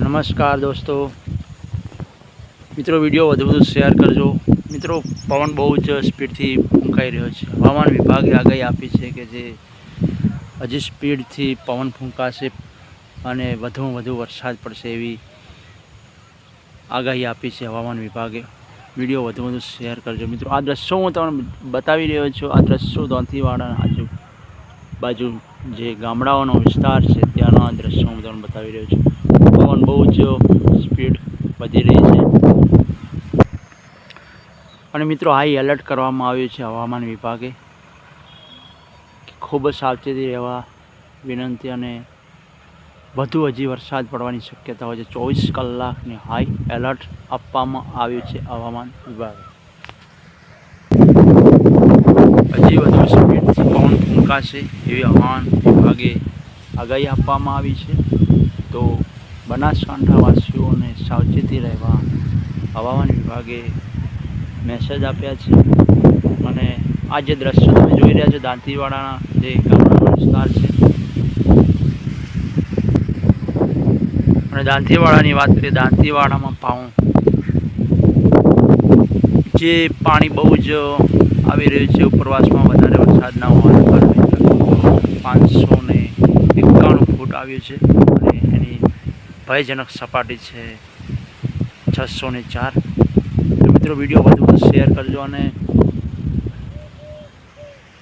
નમસ્કાર દોસ્તો. મિત્રો વીડિયો વધુ વધુ શેર કરજો. મિત્રો, પવન બહુ જ સ્પીડથી ફૂંકાઈ રહ્યો છે. હવામાન વિભાગે આગાહી આપી છે કે જે હજી સ્પીડથી પવન ફૂંકાશે અને વધુમાં વધુ વરસાદ પડશે એવી આગાહી આપી છે હવામાન વિભાગે. વીડિયો વધુ વધુ શેર કરજો. મિત્રો, આ દ્રશ્યો હું તમને બતાવી રહ્યો છું. આ દ્રશ્યો દોંતીવાડા આજુ બાજુ જે ગામડાઓનો વિસ્તાર છે, ત્યાંનો આ દ્રશ્યો હું તમને બતાવી રહ્યો છું. પવન બહુ જ સ્પીડ વધી રહી છે. અને મિત્રો, હાઈ એલર્ટ કરવામાં આવ્યું છે હવામાન વિભાગે. ખૂબ જ સાવચેતી રહેવા વિનંતી અને વધુ હજી વરસાદ પડવાની શક્યતા હોય છે. ચોવીસ કલાકની હાઈ એલર્ટ આપવામાં આવ્યું છે હવામાન વિભાગે. હજી વધુ સ્પીડથી પવન ફૂંકાશે એવી હવામાન વિભાગે આગાહી આપવામાં આવી છે. તો બનાસકાંઠાવાસીઓને સાવચેતી રહેવા હવામાન વિભાગે મેસેજ આપ્યા છે. અને આ જે દ્રશ્યો તમે જોઈ રહ્યા છો, દાંતીવાડાના જે ગામડાનો વિસ્તાર છે. અને દાંતીવાડાની વાત કરીએ, દાંતીવાડામાં પાઉં. જે પાણી બહુ જ આવી રહ્યું છે, ઉપરવાસમાં વધારે વરસાદના હોવાના કારણે પાંચસો ને એકાણું ફૂટ આવ્યું છે. ભયજનક સપાટી છે છસો ને ચાર. તો મિત્રો વીડિયો વધુ શેર કરજો અને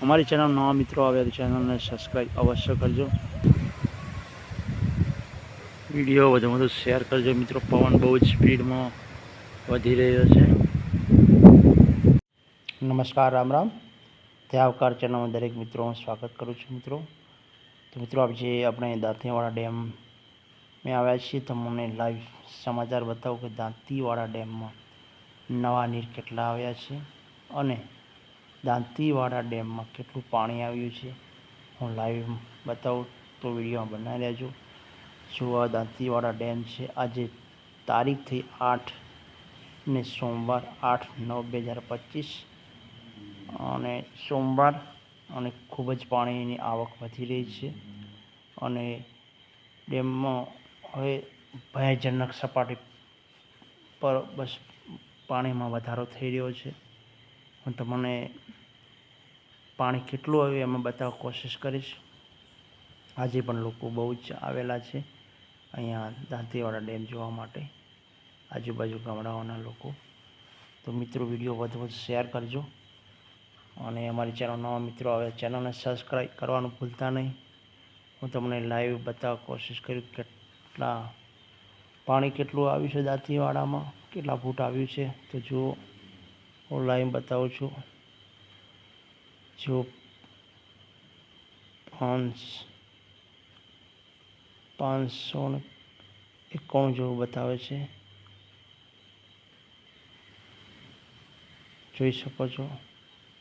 અમારી ચેનલ નવા મિત્રો આવ્યા તો ચેનલને સબસ્ક્રાઈબ અવશ્ય કરજો. વીડિયો વધુ વધુ શેર કરજો મિત્રો. પવન બહુ જ સ્પીડમાં વધી રહ્યો છે. નમસ્કાર, રામ રામ. ધ્યાવકાર ચેનલમાં દરેક મિત્રોનું સ્વાગત કરું છું મિત્રો. તો મિત્રો આજે આપણે દાંતીવાડા ડેમ મેં આવ્યા છીએ તમને લાઈવ સમાચાર બતાવું કે દાંતીવાડા ડેમમાં નવા નીર કેટલા આવ્યા છે અને દાંતીવાડા ડેમમાં કેટલું પાણી આવ્યું છે. હું લાઈવ બતાવું તો વિડીયોમાં બનાવી લેજો જો આ દાંતીવાડા ડેમ છે? આજે તારીખ થઈ આઠ ને સોમવાર આઠ નવ બે હજાર પચીસ અને સોમવાર અને ખૂબ જ પાણીની આવક વધી રહી છે. અને ડેમમાં હવે ભયજનક સપાટી પર બસ પાણીમાં વધારો થઈ રહ્યો છે. હું તમને પાણી કેટલું આવ્યું એમાં બતાવવા કોશિશ કરીશ. આજે પણ લોકો બહુ જ આવેલા છે અહીંયા દાંતીવાડા ડેમ જોવા માટે. આજુબાજુ ગામડાઓના લોકો. તો મિત્રો, વીડિયો વધુ વધુ શેર કરજો. અને અમારી ચેનલ નવા મિત્રો આવે ચેનલને સબસ્ક્રાઈબ કરવાનું ભૂલતા નહીં. હું તમને લાઈવ બતાવવા કોશિશ કરી કેટલા પાણી કેટલું આવ્યું છે દાંતીવાડામાં? કેટલા ફૂટ આવ્યું છે? તો જુઓ, હું લાઈન બતાવું છું. જો પાંચ, પાંચસો ને એકાણું જેવું બતાવે છે. જોઈ શકો છો,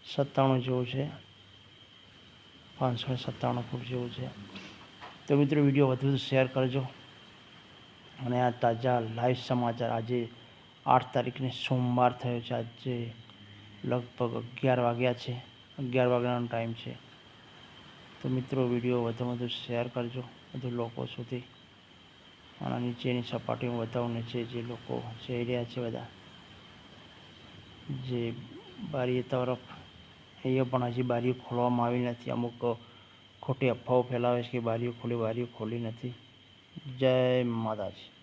સત્તાણું જેવું છે. પાંચસો સત્તાણું ફૂટ જેવું છે. તો મિત્રો, વીડિયો વધુ શેર કરજો. અને આ તાજા લાઈવ સમાચાર આજે આઠ તારીખને સોમવાર થયો છે. આજે લગભગ અગિયાર વાગ્યા છે. અગિયાર વાગ્યાનો ટાઈમ છે. તો મિત્રો, વીડિયો વધુ વધુ શેર કરજો. વધુ લોકો સુધી. અને નીચેની સપાટી હું બતાવું છે, જે લોકો જઈ રહ્યા છે બધા. જે બારી તરફ એ પણ હજી બારીઓ ખોલવામાં આવી નથી. અમુક ખોટી અફવાઓ ફેલાવે છે કે બારીઓ ખોલી બારીઓ ખોલી નથી. જય માતાજી.